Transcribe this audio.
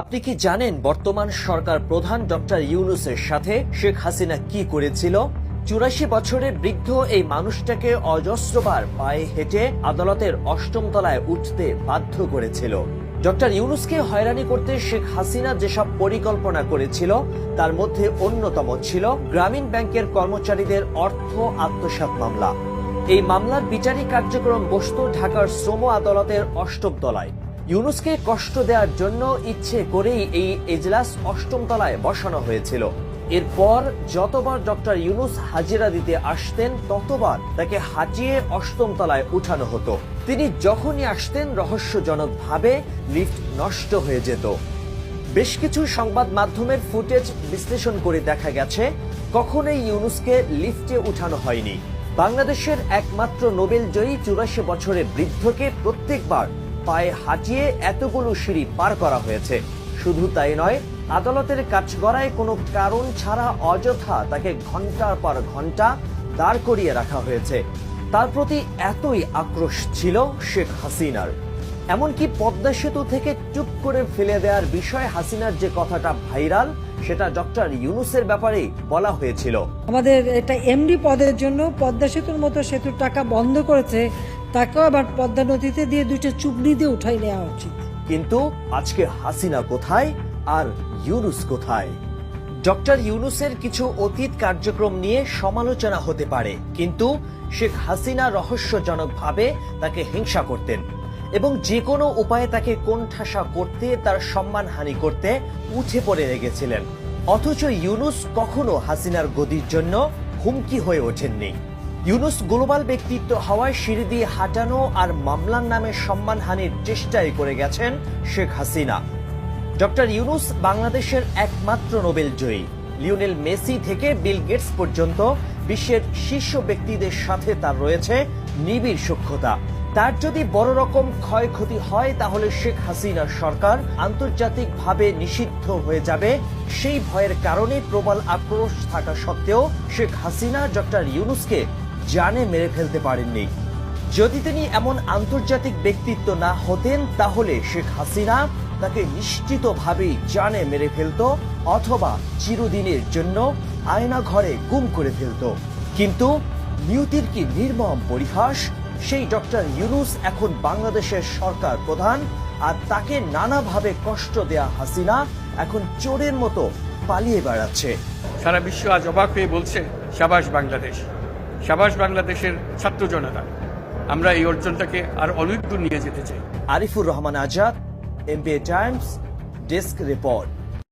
আপনি কি জানেন বর্তমান সরকার প্রধান ডক্টর ইউনুসের সাথে শেখ হাসিনা কি করেছিল? চুরাশি বছরের বৃদ্ধ এই মানুষটাকে অজস্রবার পায়ে হেঁটে আদালতের অষ্টম তলায় উঠতে বাধ্য করেছিল। ডক্টর ইউনুসকে হয়রানি করতে শেখ হাসিনা যেসব পরিকল্পনা করেছিল, তার মধ্যে অন্যতম ছিল গ্রামীণ ব্যাংকের কর্মচারীদের অর্থ আত্মসাৎ মামলা। এই মামলার বিচারিক কার্যক্রম বসত ঢাকার শ্রম আদালতের অষ্টম তলায়। ইউনুসকে কষ্ট দেওয়ার জন্য ইচ্ছে করেই এই এজলাস অষ্টম তলায় বসানো হয়েছিল। এরপর যতবার ডক্টর ইউনুস হাজিরা দিতে আসতেন, ততবার তাকে হাঁটিয়ে অষ্টম তলায় উঠানো হতো। তিনি যখনই আসতেন, রহস্যজনকভাবে লিফট নষ্ট হয়ে যেত। বেশ কিছু সংবাদ মাধ্যমের ফুটেজ বিশ্লেষণ করে দেখা গেছে, কখনোই ইউনুসকে লিফটে উঠানো হয়নি। বাংলাদেশের একমাত্র নোবেল জয়ী চুরাশি বছরের বৃদ্ধকে প্রত্যেকবার পায়ে হাঁটিয়ে এতগুলো সিঁড়ি পার করা হয়েছে। শুধু তাই নয়, আদালতের কাঠগড়ায় কোনো কারণ ছাড়া অযথা তাকে ঘণ্টার পর ঘণ্টা দাঁড় করিয়ে রাখা হয়েছে। তার প্রতি এতই আক্রোশ ছিল শেখ হাসিনার। এমনকি পদ্মা সেতু থেকে চুপ করে ফেলে দেওয়ার বিষয়ে হাসিনার যে কথাটা ভাইরাল, সেটা ডক্টর ইউনুসের ব্যাপারে বলা হয়েছিল। আমাদের এটা এমডি পদের জন্য পদ্মা সেতুর মতো সেতুর টাকা বন্ধ করেছে তাকেও আবার পদ্মা নদীতে দিয়ে দুইটা চুবড়ি দিয়ে উঠাই নেওয়া উচিত। কিন্তু আজকে হাসিনা কোথায় আর ইউনুস কোথায়? ডক্টর ইউনুসের কিছু অতীত কার্যক্রম নিয়ে সমালোচনা হতে পারে, কিন্তু শেখ হাসিনা রহস্যজনকভাবে তাকে হিংসা করতেন এবং যে কোনো উপায়ে তাকে কোণঠাসা করতে, তার সম্মানহানি করতে উঠে পড়ে লেগেছিলেন। অথচ ইউনুস কখনো হাসিনার গদির জন্য হুমকি হয়ে ওঠেননি। ইউনুস গ্লোবাল ব্যক্তিত্ব হওয়ায় সিঁড়ি দিয়ে হাঁটানো আর মামলার নামে সম্মানহানির চেষ্টাই করে গেছেন শেখ হাসিনা। ডক্টর ইউনুস বাংলাদেশের একমাত্র নোবেল জয়ী। লিওনেল মেসি থেকে বিল গেটস পর্যন্ত বিশ্বের শীর্ষ ব্যক্তিদের সাথে তার রয়েছে নিবিড় সূক্ষ্মতা তার যদি বড় রকম ক্ষয়ক্ষতি হয়, তাহলে শেখ হাসিনার সরকার আন্তর্জাতিকভাবে নিষিদ্ধ হয়ে যাবে। সেই ভয়ের কারণে প্রবল আক্রোশ থাকা সত্ত্বেও শেখ হাসিনা ডক্টর ইউনুসকে জানে মেরে ফেলতে পারেননি। যদি তিনি এমন আন্তর্জাতিক ব্যক্তিত্ব না হতেন, তাহলে শেখ হাসিনা তাকে নিশ্চিতভাবেই জানে মেরে ফেলতো অথবা চিরদিনের জন্য আয়না ঘরে গুম করে ফেলতো। কিন্তু নিয়তির কি নির্মম পরিহাস? সেই ডক্টর ইউনুস এখন বাংলাদেশের সরকার প্রধান, আর তাকে নানাভাবে কষ্ট দেয়া হাসিনা এখন চোরের মতো পালিয়ে বেড়াচ্ছে। সারা বিশ্ব আজ অবাক হয়ে বলছে, সাবাস বাংলাদেশ। সাবাস বাংলাদেশের ছাত্র জনতা। আমরা এই অর্জনটাকে আর অনেক দূর নিয়ে যেতে চাই। Arifur Rahman Azad MBA times desk report